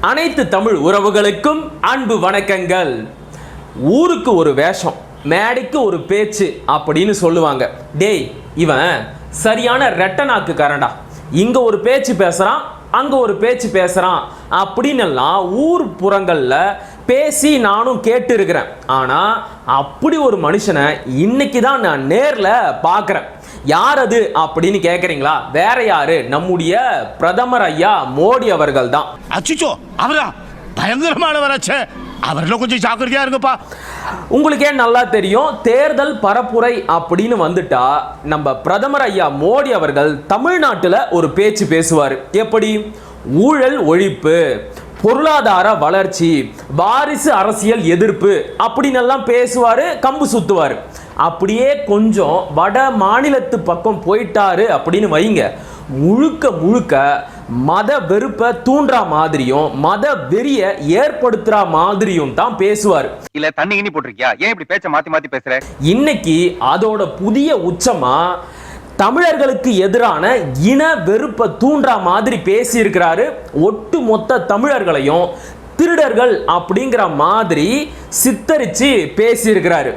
அனைத்து தமிழ் உறவுகளுக்கும் அன்பு வணக்கங்கள். ஊருக்கு ஒரு வேஷம் மேடைக்கு ஒரு பேச்சு அப்படின்னு சொல்லுவாங்க. டேய் இவன் சரியான ரெட்டனாக்கு கரண்டா இங்க ஒரு பேச்சு பேசுறான் அங்க ஒரு பேச்சு பேசுறான். அப்படின்னு எல்லாம் ஊர் புறங்கள்ல பேசி நானும் கேட்டு இருக்கிறேன் ஆனா அப்படி ஒரு மனுஷனை இன்னைக்கு தான் நான் நேர்ல பார்க்கறேன். யார் அது அப்படின்னு கேட்குறீங்களா வேற யாரு? நம்முடைய பிரதமர் ஐயா மோடி அவர்கள் தான். அச்சுச்சோ அவரா? பயங்கரமானவராச்சே அவர்ல கொஞ்சம் ஜாக்கிரதையா இருங்கப்பா. உங்களுக்கே நல்லா தெரியும்? தேர்தல் பரப்புரை அப்படின்னு வந்துட்டா நம்ம பிரதமர் ஐயா மோடி அவர்கள் தமிழ்நாட்டில் ஒரு பேச்சு பேசுவார். எப்படி? ஊழல் ஒழிப்பு. பொருளாதார வளர்ச்சி வாரிசு அரசியல் எதிர்ப்பு அப்படின்னு எல்லாம் பேசுவாரு கம்பு சுத்துவார். அப்படியே கொஞ்சம் வட மாநிலத்து பக்கம் போயிட்டாரு அப்படின்னு வைங்க. முழுக்க முழுக்க மத வெறுப்பை தூண்டுற மாதிரியும் மத வெறிய ஏற்படுத்துற மாதிரியும் தான் பேசுவார். இல்ல தண்ணி கிண்ணி போட்டிருக்கியா? ஏன் இப்படி பேச்ச மாத்தி மாத்தி பேசுற? இன்னைக்கு அதோட புதிய உச்சமா தமிழர்களுக்கு எதிரான இன வெறுப்பை தூண்டுற மாதிரி பேசியிருக்கிறாரு ஒட்டு மொத்த தமிழர்களையும். திருடர்கள் அப்படிங்கிற மாதிரி சித்தரிச்சு பேசியிருக்கிறாரு.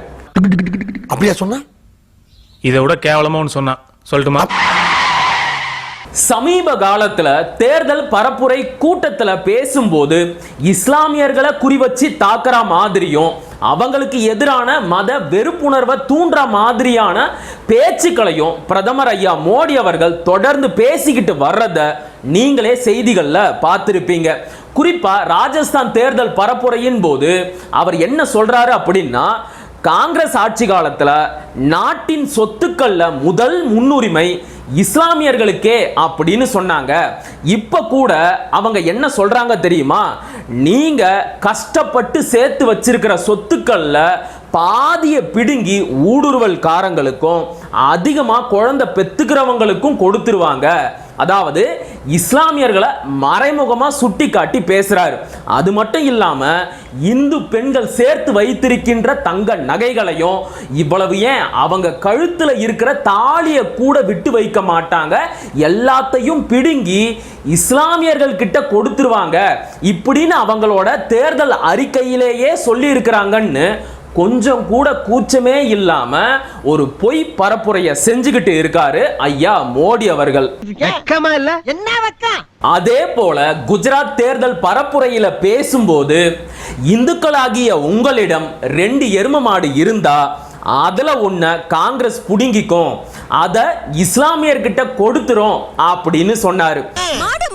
அப்படியா சொன்னா? இதை விட கேவலமா ஒன்று சொன்னான் சொல்லட்டுமா? சமீப காலத்துல தேர்தல் பரப்புரை கூட்டத்துல பேசும்போது இஸ்லாமியர்களை குறிவச்சு தாக்குற மாதிரியும் அவங்களுக்கு எதிரான மத வெறுப்புணர்வை தூண்டுற மாதிரியான பேச்சுக்களையும் பிரதமர் ஐயா மோடி அவர்கள் தொடர்ந்து பேசிக்கிட்டு வர்றத நீங்களே செய்திகளில் பார்த்துருப்பீங்க. குறிப்பாக ராஜஸ்தான் தேர்தல் பரப்புரையின் போது அவர் என்ன சொல்கிறாரு அப்படின்னா காங்கிரஸ் ஆட்சி காலத்தில் நாட்டின் சொத்துக்களில் முதல் முன்னுரிமை இஸ்லாமியர்களுக்கே அப்படின்னு சொன்னாங்க. இப்போ கூட அவங்க என்ன சொல்கிறாங்க தெரியுமா? நீங்கள் கஷ்டப்பட்டு சேர்த்து வச்சிருக்கிற சொத்துக்களில் பாதியை பிடுங்கி ஊடுருவல்காரங்களுக்கும் அதிகமாக குழந்தை பெத்துக்கிறவங்களுக்கும் கொடுத்துருவாங்க. அதாவது இஸ்லாமியர்களை மறைமுகமாக சுட்டி காட்டி பேசுறாரு. அது மட்டும் இல்லாமல் இந்து பெண்கள் சேர்த்து வைத்திருக்கின்ற தங்க நகைகளையும் இவ்வளவு ஏன் அவங்க கழுத்தில் இருக்கிற தாலியை கூட விட்டு வைக்க மாட்டாங்க. எல்லாத்தையும் பிடுங்கி இஸ்லாமியர்கள் கிட்ட கொடுத்துருவாங்க. இப்படின்னு அவங்களோட தேர்தல் அறிக்கையிலேயே சொல்லி இருக்கிறாங்கன்னு கொஞ்சம் கூட கூச்சமே இல்லாம ஒரு பொய் பரப்புரைய செஞ்சுக்கிட்டு இருக்காரு ஐயா மோடி அவர்கள். வெக்கமா இல்ல? அதே போல குஜராத் தேர்தல் பரப்புரையில பேசும்போது இந்துக்களாகிய உங்களிடம் ரெண்டு எரும மாடு இருந்தா அதுல ஒன்ன காங்கிரஸ் புடுங்கிக்கும் அத இஸ்லாமியர்கிட்ட கொடுத்துரும் அப்படின்னு சொன்னாரு.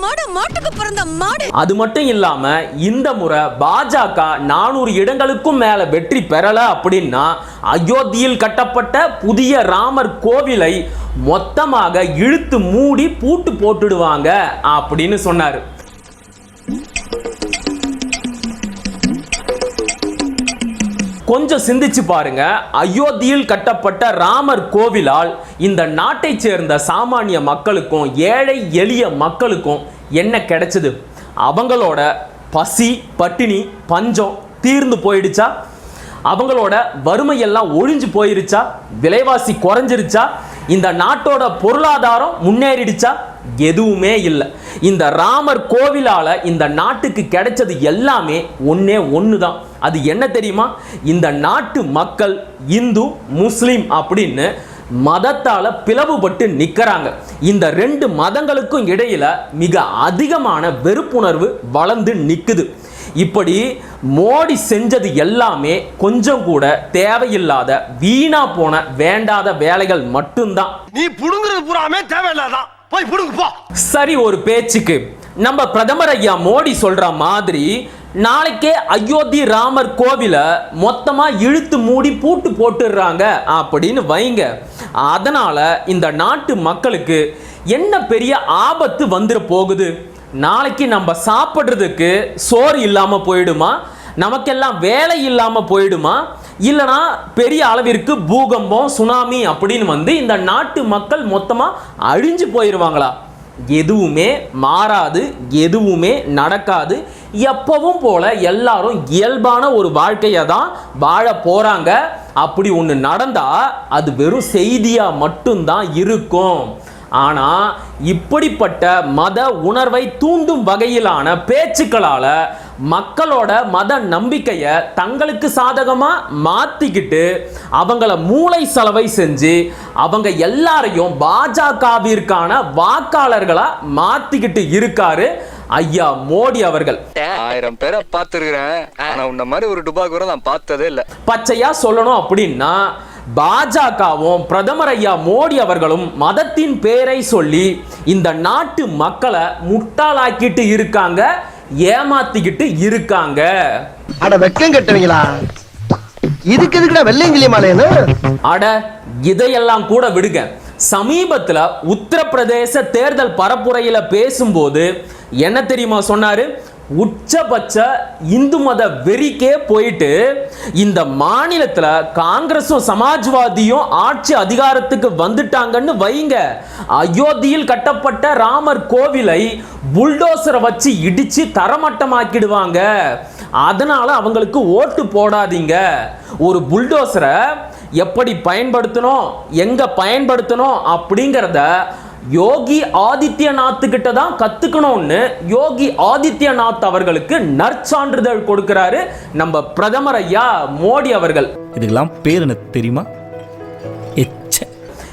மாடு மாட்டுக்கு பிறந்த மாடு. அது மட்டும் இல்லாம இந்த முறை பாஜக நானூறு இடங்களுக்கும் மேல வெற்றி பெறல அப்படின்னா அயோத்தியில் கட்டப்பட்ட புதிய ராமர் கோவிலை மொத்தமாக இழுத்து மூடி பூட்டு போட்டுடுவாங்க அப்படின்னு சொன்னாரு. கொஞ்சம் சிந்திச்சு பாருங்க. அயோத்தியில் கட்டப்பட்ட ராமர் கோவிலால் இந்த நாட்டை சேர்ந்த சாமானிய மக்களுக்கும் ஏழை எளிய மக்களுக்கும் என்ன கிடைச்சது? அவங்களோட பசி பட்டினி பஞ்சம் தீர்ந்து போயிடுச்சா? அவங்களோட வறுமையெல்லாம் ஒழிஞ்சு போயிருச்சா? விலைவாசி குறைஞ்சிருச்சா? இந்த நாட்டோட பொருளாதாரம் முன்னேறிடுச்சா? எதுவுமே இல்லை. இந்த ராமர் கோவிலால் இந்த நாட்டுக்கு கிடைச்சது எல்லாமே ஒன்றே ஒன்று தான் அது என்ன தெரியுமா? இந்த நாட்டு மக்கள் இந்து முஸ்லீம் அப்படின்னு மதத்தால பிளவுபட்டு நிற்கிறாங்க இந்த ரெண்டு மதங்களுக்கும் இடையில மிக அதிகமான வெறுப்புணர்வு வளர்ந்து நிற்குது இப்படி மோடி செஞ்சது எல்லாமே கொஞ்சம் கூட தேவையில்லாத வீணா போன வேண்டாத வேலைகள் மட்டும்தான். நீ புடுங்குறது பூராமே தேவையில்லாதான். போய் புடுங்கு சரி ஒரு பேச்சுக்கு. நம்ம பிரதமர் ஐயா மோடி சொல்ற மாதிரி நாளைக்கே அயோத்தி ராமர் கோவிலை மொத்தமாக இழுத்து மூடி பூட்டு போட்டுடுறாங்க அப்படின்னு வைங்க. அதனால் இந்த நாட்டு மக்களுக்கு என்ன பெரிய ஆபத்து வந்துட போகுது? நாளைக்கு நம்ம சாப்பிட்றதுக்கு சோறு இல்லாமல் போயிடுமா? நமக்கெல்லாம் வேலை இல்லாமல் போயிடுமா? இல்லைனா பெரிய அளவிற்கு பூகம்பம் சுனாமி அப்படின்னு வந்து இந்த நாட்டு மக்கள் மொத்தமாக அழிஞ்சு போயிடுவாங்களா எதுவுமே மாறாது எதுவுமே நடக்காது. எப்பவும் போல எல்லாரும் இயல்பான ஒரு வாழ்க்கையை தான் வாழ போகிறாங்க அப்படி ஒன்று நடந்தால் அது வெறும் செய்தியாக மட்டும்தான் இருக்கும். ஆனால் இப்படிப்பட்ட மத உணர்வை தூண்டும் வகையிலான பேச்சுக்களால் மக்களோட மத நம்பிக்கையை தங்களுக்கு சாதகமா மாத்திக்கிட்டு அவங்கள மூளை செலவை செஞ்சு அவங்க எல்லாரையும் பாஜகவிற்கான வாக்காளர்களா மாத்திக்கிட்டு இருக்காரு ஐயா மோடி அவர்கள். ஆயிரம் பேரை பார்த்துருக்கிறேன். ஆனா உன்ன மாதிரி ஒரு டுபாக் கூட நான் பார்த்ததே இல்ல. பச்சையா சொல்லணும் அப்படின்னா பாஜகவும் பிரதமர் ஐயா மோடி அவர்களும் மதத்தின் பேரை சொல்லி இந்த நாட்டு மக்களை முட்டாளாக்கிட்டு இருக்காங்க. ஏமாத்திக்கிட்டு இருக்காங்க. அட வெக்கம் கட்டுவீங்களா? இதுக்கு எதுக்குடா வெள்ளையங்கிலி மாலையன்னு அட இதையெல்லாம் கூட விடுங்க. சமீபத்துல உத்தரப்பிரதேச தேர்தல் பரப்புரையில பேசும்போது என்ன தெரியுமா சொன்னாரு? உச்சபட்ச இந்து மத வெறிக்கே போயிட்டு இந்த மாநிலத்தில் காங்கிரஸும் சமாஜ்வாதியும் ஆட்சி அதிகாரத்துக்கு வந்துட்டாங்கன்னு வைங்க. அயோத்தியில் கட்டப்பட்ட ராமர் கோவிலை புல்டோசரை வச்சு இடித்து தரமட்டமாக்கிடுவாங்க. அதனால் அவங்களுக்கு ஓட்டு போடாதீங்க. ஒரு புல்டோசரை எப்படி பயன்படுத்தணும் எங்கே பயன்படுத்தணும் அப்படிங்கிறத யோகி ஆதித்யநாத் கிட்ட தான் கத்துக்கணும்னு யோகி ஆதித்யநாத் அவர்களுக்கு நற்சான்றிதழ் கொடுக்கிறாரு நம்ம பிரதமர் ஐயா மோடி அவர்கள். இதுக்கெல்லாம் பேர் எனக்கு தெரியுமா?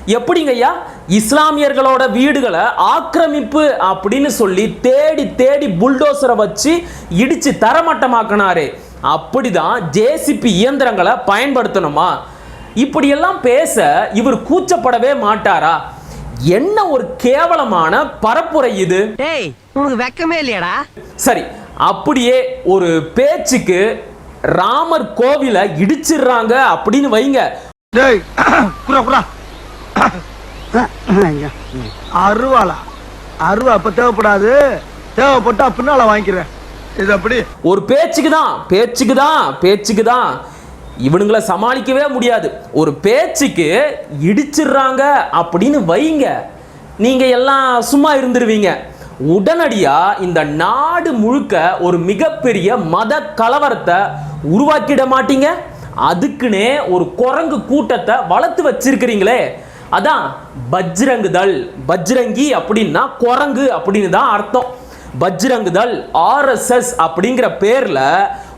எப்படிங்க ஐயா? இஸ்லாமியர்களோட வீடுகளை ஆக்கிரமிப்பு அப்படின்னு சொல்லி தேடி தேடி புல்டோசரை வச்சு இடிச்சு தரமட்டமாக்கினாரு. அப்படிதான் ஜேசிபி இயந்திரங்களை பயன்படுத்தணுமா? இப்படியெல்லாம் பேச இவர் கூச்சப்படவே மாட்டாரா? என்ன ஒரு கேவலமான பரப்புரை இது? டேய் உனக்கு வெக்கமே இல்லையாடா. சரி அப்படியே ஒரு பேச்சுக்கு ராமர் கோவிலை இடிச்சிடுறாங்க அப்படின்னு வைங்க. டேய் குரா குரா. அருவாளா. அருவா அப்ப தேவைப்படாது. தேவைப்பட்டா பின்னால வாங்கிக்கிறேன். இது அப்படி ஒரு பேச்சுக்கு தான் பேச்சுக்கு தான் பேச்சுக்கு தான். இவனுங்களை சமாளிக்கவே முடியாது. ஒரு பேச்சுக்கு இடிச்சிடுறாங்க அப்படின்னு வைங்க. நீங்கள் எல்லாம் சும்மா இருந்துருவீங்க. உடனடியாக இந்த நாடு முழுக்க ஒரு மிகப்பெரிய மத கலவரத்தை உருவாக்கிட மாட்டீங்க. அதுக்குன்னே ஒரு குரங்கு கூட்டத்தை வளர்த்து வச்சிருக்கிறீங்களே. அதான் பஜ்ரங்குதல் பஜ்ரங்கி அப்படின்னா குரங்கு அப்படின்னு தான் அர்த்தம். பஜ்ரங்குதல் ஆர்எஸ்எஸ் அப்படிங்கிற பேரில்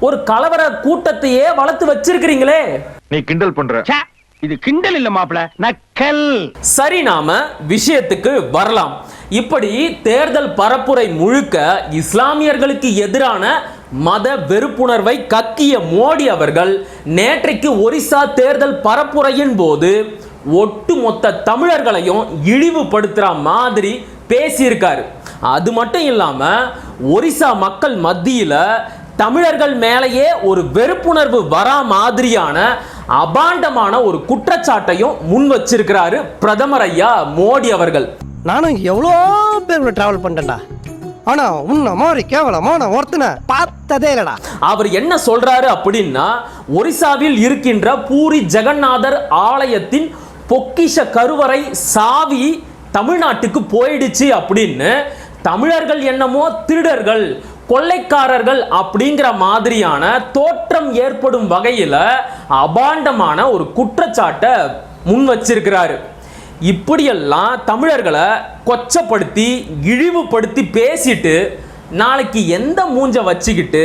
ஒரு கலவர கூட்டத்தையே வளர்த்து வச்சிருக்கிறீங்களே. நீ கிண்டல் பண்ற. இது கிண்டல் இல்ல மாப்பிள நக்கல். சரி நாம விஷயத்துக்கு வரலாம். இப்படி தேர்தல் பரப்புரை முழுக்க இஸ்லாமியர்களுக்கு எதிரான மத வெறுப்புணர்வை கக்கிய மோடி அவர்கள் நேற்றைக்கு ஒரிசா தேர்தல் பரப்புரையின் போது ஒட்டுமொத்த தமிழர்களையும் இழிவுபடுத்துற மாதிரி பேசியிருக்காரு. அது மட்டும் இல்லாம ஒரிசா மக்கள் மத்தியில தமிழர்கள் மேலேயே ஒரு வெறுப்புணர்வு வரா மாதிரியான அபாண்டமான ஒரு குற்றச்சாட்டையும் முன் வச்சிருக்கிறாரு பிரதமர் ஐயா மோடி அவர்கள். நானும் எவ்வளோ பேர் டிராவல் பண்ணிட்டேன்டா. ஆனா உன்ன மாதிரி கேவலமா நான் ஒருத்தனை பார்த்ததே இல்லடா. அவர் என்ன சொல்றாரு அப்படின்னா ஒரிசாவில் இருக்கின்ற பூரி ஜெகநாதர் ஆலயத்தின் பொக்கிஷ கருவறை சாவி தமிழ்நாட்டுக்கு போயிடுச்சு அப்படின்னு தமிழர்கள் என்னமோ திருடர்கள் கொள்ளைக்காரர்கள் அப்படிங்கிற மாதிரியான தோற்றம் ஏற்படும் வகையில் அபாண்டமான ஒரு குற்றச்சாட்டை முன் வச்சிருக்கிறாரு. இப்படியெல்லாம் தமிழர்களை கொச்சப்படுத்தி இழிவுபடுத்தி பேசிட்டு நாளைக்கு எந்த மூஞ்ச வச்சுக்கிட்டு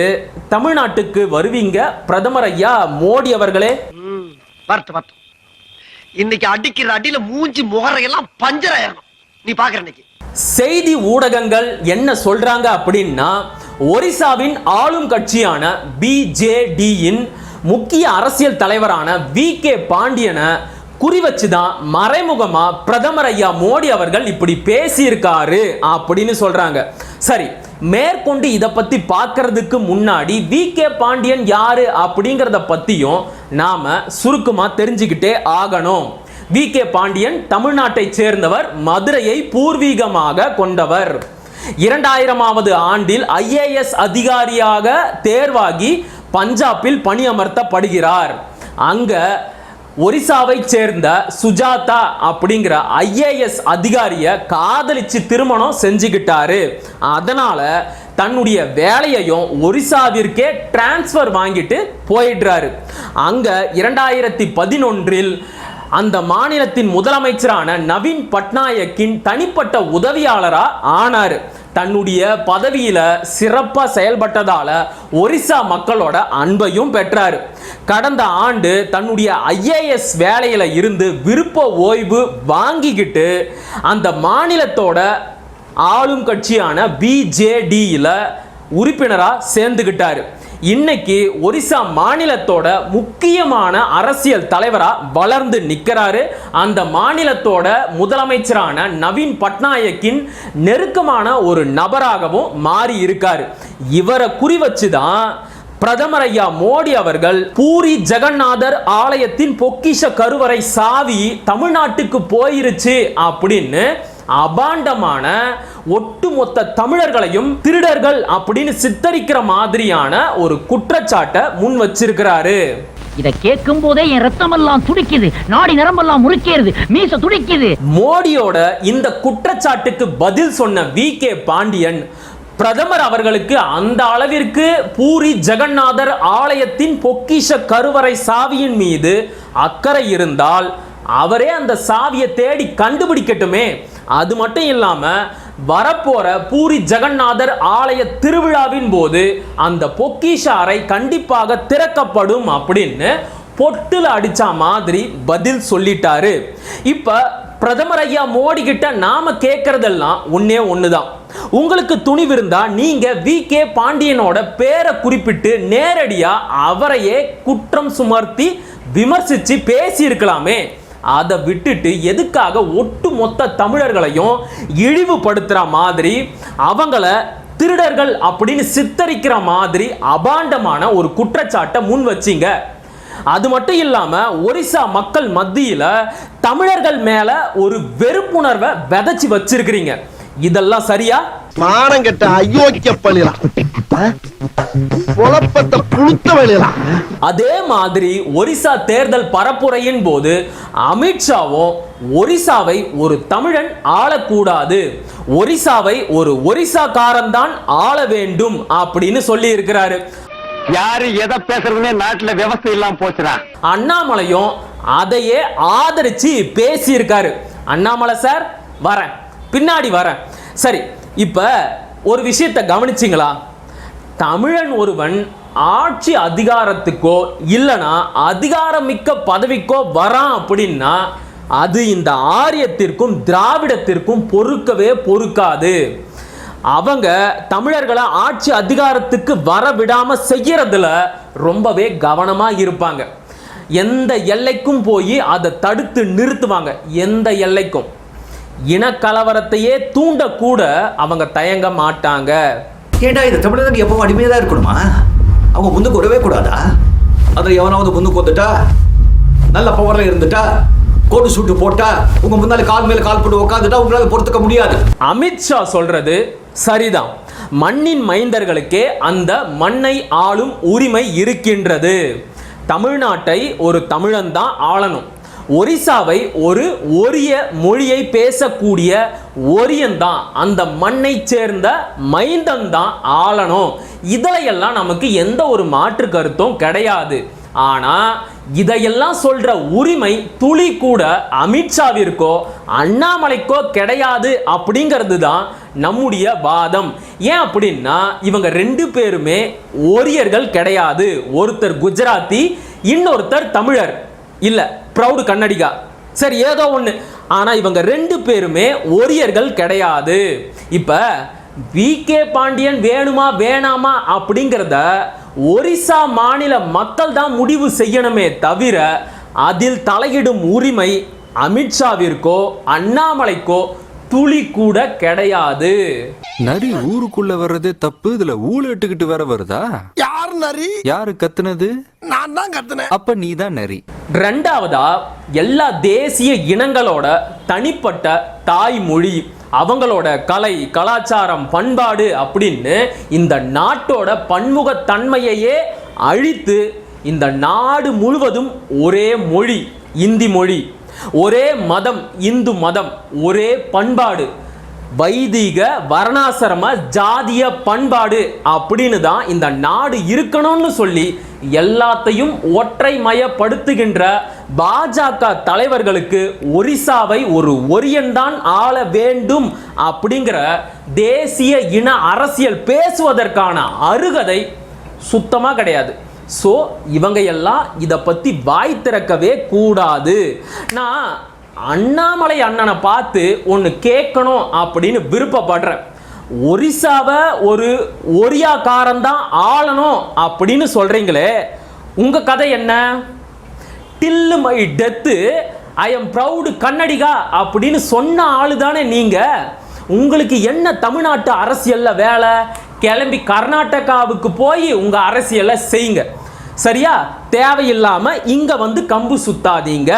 தமிழ்நாட்டுக்கு வருவீங்க பிரதமர் ஐயா மோடி அவர்களே? இன்னைக்கு அடிக்கிற அடியில மூஞ்சி முகரையெல்லாம் பஞ்சர் ஆயிரணும். நீ பாக்குற இன்னைக்கு. செய்தி ஊடகங்கள் என்ன சொல்றாங்க அப்படின்னா ஒரிசாவின் ஆளும் கட்சியான பிஜேடியின் முக்கிய அரசியல் தலைவரான வி கே பாண்டியனை குறி வச்சு தான் மறைமுகமாக பிரதமர் ஐயா மோடி அவர்கள் இப்படி பேசியிருக்காரு அப்படின்னு சொல்கிறாங்க சரி மேற்கொண்டு இதை பற்றி பார்க்கறதுக்கு முன்னாடி வி கே பாண்டியன் யாரு அப்படிங்கிறத பற்றியும் நாம் சுருக்கமாக தெரிஞ்சுக்கிட்டே ஆகணும். வி கே பாண்டியன் தமிழ்நாட்டைச் சேர்ந்தவர் மதுரையை பூர்வீகமாக கொண்டவர். இரண்டாயிரமாவது ஆண்டில் ஐஏஎஸ் அதிகாரியாக தேர்வாகி பஞ்சாபில் பணியமர்த்தப்படுகிறார். அங்க ஒரிசாவை சேர்ந்த சுஜாதா அப்படிங்கிற ஐஏஎஸ் அதிகாரியை காதலிச்சு திருமணம் செஞ்சுக்கிட்டாரு. அதனால தன்னுடைய வேலையையும் ஒரிசாவிற்கே டிரான்ஸ்ஃபர் வாங்கிட்டு போயிடுறாரு. அங்க இரண்டாயிரத்தி பதினொன்றில் அந்த மாநிலத்தின் முதலமைச்சரான நவீன் பட்நாயக்கின் தனிப்பட்ட உதவியாளரா ஆனார். தன்னுடைய பதவியில சிறப்பாக செயல்பட்டதால ஒரிசா மக்களோட அன்பையும் பெற்றார். கடந்த ஆண்டு தன்னுடைய ஐஏஎஸ் வேலையில இருந்து விருப்ப ஓய்வு வாங்கிக்கிட்டு அந்த மாநிலத்தோட ஆளும் கட்சியான பிஜேடியில் உறுப்பினராக சேர்ந்துக்கிட்டார் இன்னைக்கு ஒரிசா மாநிலத்தோட முக்கியமான அரசியல் தலைவராக வளர்ந்து நிற்கிறாரு அந்த மாநிலத்தோட முதலமைச்சரான நவீன் பட்நாயக்கின் நெருக்கமான ஒரு நபராகவும் மாறி இருக்காரு. இவரை குறி வச்சு தான் பிரதமர் ஐயா மோடி அவர்கள் பூரி ஜெகநாதர் ஆலயத்தின் பொக்கிஷ கருவறை சாவி தமிழ்நாட்டுக்கு போயிருச்சு அப்படின்னு அபாண்டமான ஒட்டுமொத்த தமிழர்களையும் திருடர்கள் அப்படின்னு சித்தரிக்கிற மாதிரியான ஒரு குற்றச்சாட்டை முன் வச்சிருக்கிறாரு. இத கேட்கும் போதே என் ரத்தமெல்லாம் துடிக்குது. நாடி நரம்பெல்லாம் முறுக்கேறுது. மீச துடிக்குது. மோடியோட இந்த குற்றச்சாட்டுக்கு பதில் சொன்ன வி. கே. பாண்டியன் பிரதமர் அவர்களுக்கு அந்த அளவிற்கு பூரி ஜெகநாதர் ஆலயத்தின் பொக்கிஷ கருவறை சாவியின் மீது அக்கறை இருந்தால் அவரே அந்த சாவியை தேடி கண்டுபிடிக்கட்டுமே. அது மட்டும் இல்லாமல் வரப்போற பூரி ஜெகநாதர் ஆலய திருவிழாவின் போது அந்த பொக்கிஷ அறை கண்டிப்பாக திறக்கப்படும் அப்படின்னு பொட்டில் அடிச்ச மாதிரி பதில் சொல்லிட்டாரு. இப்போ பிரதமர் ஐயா மோடி கிட்ட நாம கேட்கறதெல்லாம் ஒன்னே ஒண்ணுதான். உங்களுக்கு துணிவு இருந்தா நீங்க வி. கே. பாண்டியனோட பேரை குறிப்பிட்டு நேரடியா அவரையே குற்றம் சுமர்த்தி விமர்சிச்சு பேசி இருக்கலாமே அதை விட்டுட்டு எதுக்காக ஒட்டு மொத்த தமிழர்களையும் இழிவுபடுத்துற மாதிரி அவங்கள திருடர்கள் அப்படின்னு சித்தரிக்கிற மாதிரி அபாண்டமான ஒரு குற்றச்சாட்டை முன் வச்சீங்க. அது மட்டும் இல்லாம ஒரிசா மக்கள் மத்தியில தமிழர்கள் மேல ஒரு வெறுப்புணர்வை விதைச்சி வச்சிருக்கிறீங்க. இதெல்லாம் சரியா? மானங்கட்ட அயோக்கிய பள்ளிலாம் குழப்பத்தை புழுத்த அதே மாதிரி ஒரிசா தேர்தல் பரப்புரையின் போது அமித்ஷாவும் ஒரிசாவை ஒரு தமிழன் ஆளக்கூடாது. ஒரிசாவை ஒரு ஒரிசாக்காரன் தான் ஆள வேண்டும் அப்படின்னு சொல்லி இருக்கிறாரு யாரு எதை பேசுறதுன்னே நாட்டுல விவசாயம் இல்லாம போச்சுடா. அண்ணாமலையும் அதையே ஆதரிச்சு பேசியிருக்காரு. அண்ணாமலை சார் வரேன். பின்னாடி வரேன். சரி இப்போ ஒரு விஷயத்தை கவனிச்சிங்களா? தமிழன் ஒருவன் ஆட்சி அதிகாரத்துக்கோ இல்லைனா அதிகாரமிக்க பதவிக்கோ வரான் அப்படின்னா அது இந்த ஆரியத்திற்கும் திராவிடத்திற்கும் பொறுக்கவே பொறுக்காது. அவங்க தமிழர்களை ஆட்சி அதிகாரத்துக்கு வர விடாமல் செய்கிறதுல ரொம்பவே கவனமாக இருப்பாங்க. எந்த எல்லைக்கும் போய் அதை தடுத்து நிறுத்துவாங்க எந்த எல்லைக்கும். இனக்கலவரத்தையே தூண்டக்கூட அவங்க தயங்க மாட்டாங்க. ஏண்டா இந்த தமிழனுக்கு எப்பவும் அடிமையாக தான் இருக்கணுமா? அவங்க முன்னுக்கு வரவே கூடாதா? அதில் எவனாவது முன்னுக்கு வந்துட்டா நல்ல பவரில் இருந்துட்டா? கோட்டு சூட்டு போட்டா? உங்க முன்னால கால் மேல கால் போட்டு உட்காந்துட்டா உங்களால பொறுத்துக்க முடியாது. அமித்ஷா சொல்றது சரிதான். மண்ணின் மைந்தர்களுக்கே அந்த மண்ணை ஆளும் உரிமை இருக்கின்றது. தமிழ்நாட்டை ஒரு தமிழன் தான் ஆளணும். ஒரிசாவை ஒரு ஒரிய மொழியை பேசக்கூடிய ஒரியன் தான். அந்த மண்ணை சேர்ந்த மைந்தன் தான் ஆளணும். இதிலையெல்லாம் நமக்கு எந்த ஒரு மாற்று கருத்தும் கிடையாது. ஆனால் இதையெல்லாம் சொல்கிற உரிமை துளி கூட அமித்ஷாவிற்கோ அண்ணாமலைக்கோ கிடையாது அப்படிங்கிறது தான் நம்முடைய வாதம். ஏன் அப்படின்னா இவங்க ரெண்டு பேருமே ஒரியர்கள் கிடையாது. ஒருத்தர் குஜராத்தி இன்னொருத்தர் தமிழர். இல்லை ப்ரௌடு கண்ணடிகா. சரி ஏதோ ஒன்று ஆனால் இவங்க ரெண்டு பேருமே ஒரியர்கள் கிடையாது. இப்போ வி கே பாண்டியன் வேணுமா வேணாமா அப்படிங்கிறத ஒரிசா மாநில மக்கள் தான் முடிவு செய்யணுமே தவிர அதில் தலையிடும் உரிமை அமித்ஷாவிற்கோ அண்ணாமலைக்கோ துளி கூட கிடையாது. நரி ஊருக்குள்ள வர்றதே தப்பு இதுல ஊழ இட்டுக்கிட்டு வேற வருதா? யார் நரி? யாரு கத்துனது? நான் தான் கத்துனேன். அப்ப நீ தான் நரி. ரெண்டாவதா எல்லா தேசிய இனங்களோட தனிப்பட்ட தாய்மொழி அவங்களோட கலை கலாச்சாரம் பண்பாடு அப்படின்னு இந்த நாட்டோட பன்முகத்தன்மையையே அழித்து இந்த நாடு முழுவதும் ஒரே மொழி இந்தி மொழி. ஒரே மதம் இந்து மதம் ஒரே பண்பாடு. வைதிக வர்ணாசிரம ஜாதிய பண்பாடு அப்படின்னு தான் இந்த நாடு இருக்கணும்னு சொல்லி எல்லாத்தையும் ஒற்றைமயப்படுத்துகின்ற பாஜக தலைவர்களுக்கு ஒரிசாவை ஒரு ஒரியன்தான் ஆள வேண்டும் அப்படிங்கிற தேசிய இன அரசியல் பேசுவதற்கான அருகதை சுத்தமாக கிடையாது. ஸோ இவங்க எல்லாம் இதை பற்றி வாய் திறக்கவே கூடாது. நான் அண்ணாமலை அண்ணனை பார்த்து ஒன்று கேட்கணும் அப்படின்னு விருப்பப்படுறேன். ஒரிசாவை ஒரு ஒரியாக்காரன் தான் ஆளணும் அப்படின்னு சொல்கிறீங்களே உங்கள் கதை என்ன? Till my death I am proud Kannadiga அப்படின்னு சொன்ன ஆளு தானே நீங்கள் உங்களுக்கு என்ன தமிழ்நாட்டு அரசியலில் வேலை? கிளம்பி கர்நாடகாவுக்கு போய் உங்கள் அரசியலை செய்யுங்க. சரியா? தேவையில்லாமல் இங்கே வந்து கம்பு சுத்தாதீங்க.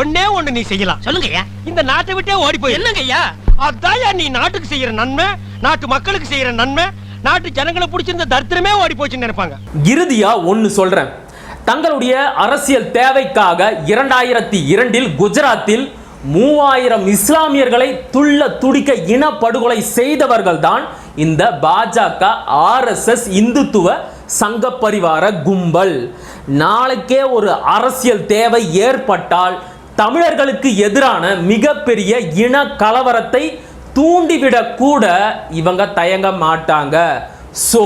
ஒன்னே ஒண்ணு நீ செய்யலாம். சொல்லுங்க இந்த நாட்டை விட்டே ஓடி போய் என்னங்கய்யா அதான் நீ நாட்டுக்கு செய்யற நன்மை நாட்டு மக்களுக்கு செய்யற நன்மை நாட்டு ஜனங்களை பிடிச்சிருந்த தரித்திரமே ஓடி போச்சுன்னு நினைப்பாங்க. இறுதியா ஒன்று சொல்றேன். தங்களுடைய அரசியல் தேவைக்காக இரண்டாயிரத்தி இரண்டில் குஜராத்தில் மூவாயிரம் இஸ்லாமியர்களை துள்ள துடிக்க இனப்படுகொலை செய்தவர்கள் தான் இந்த பாஜக ஆர்எஸ்எஸ் இந்துத்துவ சங்க பரிவார கும்பல். நாளைக்கே ஒரு அரசியல் தேவை ஏற்பட்டால் தமிழர்களுக்கு எதிரான மிகப்பெரிய இன கலவரத்தை தூண்டிவிடக்கூட இவங்க தயங்க மாட்டாங்க. ஸோ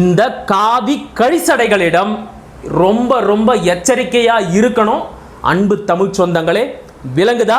இந்த காவி கழிசடைகளிடம் ரொம்ப ரொம்ப எச்சரிக்கையாக இருக்கணும். அன்பு தமிழ் சொந்தங்களே விளங்குதா?